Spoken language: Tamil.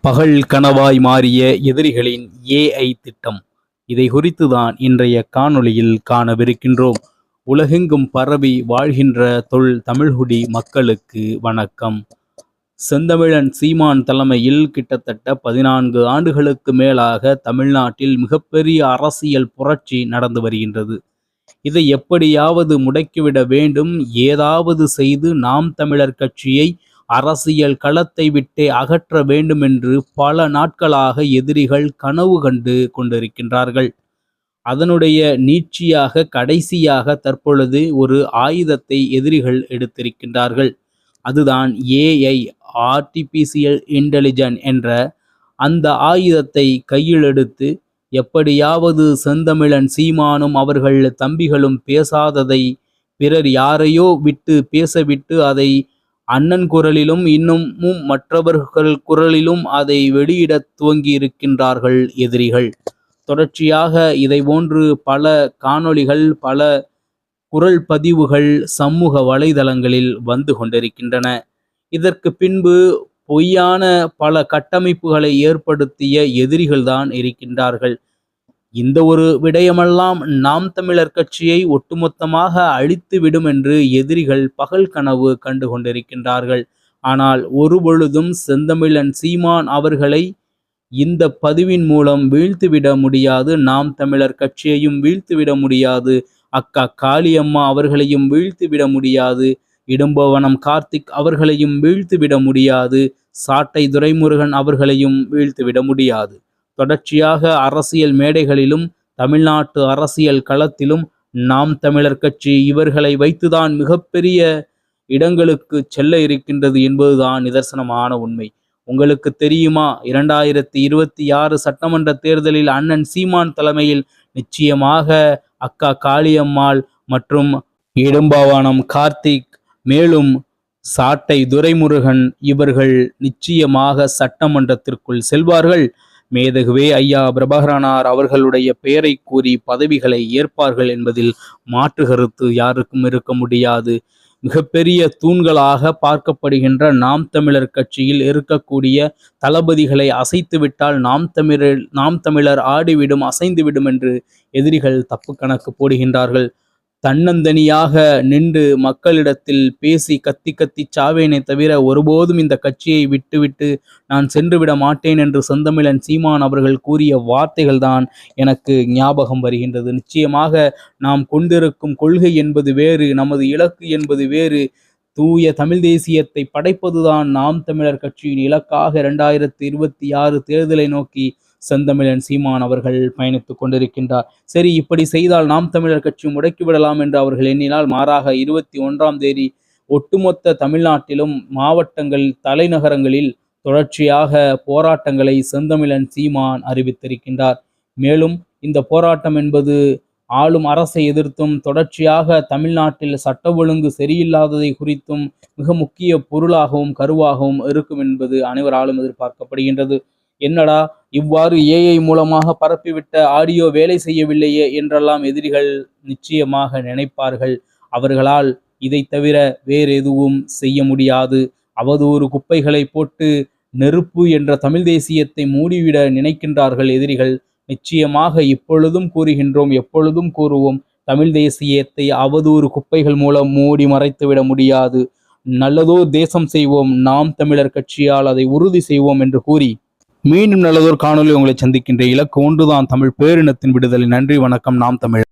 பகல் கனவாய் மாறிய எதிரிகளின் ஏஐ திட்டம். இதை குறித்துதான் இன்றைய காணொளியில் காணவிருக்கின்றோம். உலகெங்கும் பரவி வாழ்கின்ற தொல் தமிழ்குடி மக்களுக்கு வணக்கம். செந்தமிழன் சீமான் தலைமையில் கிட்டத்தட்ட பதினான்கு ஆண்டுகளுக்கு மேலாக தமிழ்நாட்டில் மிகப்பெரிய அரசியல் புரட்சி நடந்து வருகின்றது. இதை எப்படியாவது முடக்கிவிட வேண்டும்? ஏதாவது செய்து நாம் தமிழர் கட்சியை அரசியல் களத்தை விட்டே அகற்ற வேண்டும் என்று பல நாட்களாக எதிரிகள் கனவு கண்டு கொண்டிருக்கின்றார்கள். அதனுடைய நீட்சியாக கடைசியாக தற்பொழுது ஒரு ஆயுதத்தை எதிரிகள் எடுத்திருக்கின்றார்கள். அதுதான் ஏஐ ஆர்டிபிசியல் இன்டெலிஜென்ட் என்ற அந்த ஆயுதத்தை கையில் எடுத்து எப்படியாவது செந்தமிழன் சீமானும் அவர்கள் தம்பிகளும் பேசாததை பிறர் யாரையோ விட்டு பேசவிட்டு அதை அண்ணன் குரலிலும் இன்னமும் மற்றவர்கள் குரலிலும் அதை வெளியிடத் துவங்கி இருக்கின்றார்கள் எதிரிகள். தொடர்ச்சியாக இதை போன்று பல காணொளிகள் பல குரல் பதிவுகள் சமூக வலைதளங்களில் வந்து கொண்டிருக்கின்றன. இதற்கு பின்பு பொய்யான பல கட்டமைப்புகளை ஏற்படுத்திய எதிரிகள்தான் இருக்கின்றார்கள். இந்த ஒரு விடயமெல்லாம் நாம் தமிழர் கட்சியை ஒட்டுமொத்தமாக அழித்து விடும் என்று எதிரிகள் பகல் கனவு கண்டு கொண்டிருக்கின்றார்கள் ஆனால் ஒருபொழுதும் செந்தமிழன் சீமான் அவர்களை இந்த பதிவின் மூலம் வீழ்த்துவிட முடியாது நாம் தமிழர் கட்சியையும் வீழ்த்துவிட முடியாது அக்கா காளியம்மா அவர்களையும் வீழ்த்துவிட முடியாது இடும்பவனம் கார்த்திக் அவர்களையும் வீழ்த்துவிட முடியாது சாட்டை துரைமுருகன் அவர்களையும் வீழ்த்துவிட முடியாது. தொடர்ச்சியாக அரசியல் மேடைகளிலும் தமிழ்நாட்டு அரசியல் களத்திலும் நாம் தமிழர் கட்சி இவர்களை வைத்துதான் மிகப்பெரிய இடங்களுக்கு செல்ல இருக்கின்றது என்பதுதான் நிதர்சனமான உண்மை. உங்களுக்கு தெரியுமா? இரண்டாயிரத்தி இருபத்தி ஆறு சட்டமன்ற தேர்தலில் அண்ணன் சீமான் தலைமையில் நிச்சயமாக அக்கா காளியம்மாள் மற்றும் இடும்பாவானம் கார்த்திக் மேலும் சாட்டை துரைமுருகன் இவர்கள் நிச்சயமாக சட்டமன்றத்திற்குள் செல்வார்கள். மேதகுவே ஐயா பிரபாகரனார் அவர்களுடைய பெயரை கூறி பதவிகளை ஏற்பார்கள் என்பதில் மாற்று கருத்து யாருக்கும் இருக்க முடியாது. மிகப்பெரிய தூண்களாக பார்க்கப்படுகின்ற நாம் தமிழர் கட்சியில் இருக்கக்கூடிய தளபதிகளை அசைத்துவிட்டால் நாம் தமிழர் நாம் தமிழர் ஆடிவிடும் அசைந்துவிடும் என்று எதிரிகள் தப்பு கணக்கு போடுகின்றார்கள். தன்னந்தனியாக நின்று மக்களிடத்தில் பேசி கத்தி கத்தி சாவேனே தவிர ஒருபோதும் இந்த கட்சியை விட்டுவிட்டு நான் சென்றுவிட மாட்டேன் என்று செந்தமிழன் சீமான் அவர்கள் கூறிய வார்த்தைகள் தான் எனக்கு ஞாபகம் வருகின்றது. நிச்சயமாக நாம் கொண்டிருக்கும் கொள்கை என்பது வேறு நமது இலக்கு என்பது வேறு. தூய தமிழ் தேசியத்தை படைப்பதுதான் நாம் தமிழர் கட்சியின் இலக்காக இரண்டாயிரத்தி இருபத்தி ஆறு தேர்தலை நோக்கி செந்தமிழன் சீமான் அவர்கள் பயணித்துக் கொண்டிருக்கின்றார். சரி இப்படி செய்தால் நாம் தமிழர் கட்சி முடக்கிவிடலாம் என்று அவர்கள் எண்ணினால் மாறாக இருபத்தி ஒன்றாம் தேதி ஒட்டுமொத்த தமிழ்நாட்டிலும் மாவட்டங்கள் தலைநகரங்களில் தொடர்ச்சியாக போராட்டங்களை செந்தமிழன் சீமான் அறிவித்திருக்கின்றார். மேலும் இந்த போராட்டம் என்பது ஆளும் அரசை எதிர்த்தும் தொடர்ச்சியாக தமிழ்நாட்டில் சட்ட ஒழுங்கு சரியில்லாததை குறித்தும் மிக முக்கிய பொருளாகவும் கருவாகவும் இருக்கும் என்பது அனைவராலும் எதிர்பார்க்கப்படுகின்றது. என்னடா இவ்வாறு ஏஐ மூலமாக பரப்பிவிட்ட ஆடியோ வேலை செய்யவில்லையே என்றெல்லாம் எதிரிகள் நிச்சயமாக நினைப்பார்கள். அவர்களால் இதை தவிர வேறு எதுவும் செய்ய முடியாது. அவதூறு குப்பைகளை போட்டு நெருப்பு என்ற தமிழ் தேசியத்தை மூடிவிட நினைக்கின்றார்கள் எதிரிகள். நிச்சயமாக இப்பொழுதும் கூறுகின்றோம் எப்பொழுதும் கூறுவோம் தமிழ் தேசியத்தை அவதூறு குப்பைகள் மூலம் மூடி மறைத்துவிட முடியாது. நல்லதோ தேசம் செய்வோம் நாம் தமிழர் கட்சியால் அதை உறுதி செய்வோம் என்று கூறி மீண்டும் நல்லதொரு காணொலி உங்களை சந்திக்கின்ற இலக்கு ஒன்றுதான். தமிழ் பேரினத்தின் விடுதலை. நன்றி வணக்கம். நாம் தமிழ்.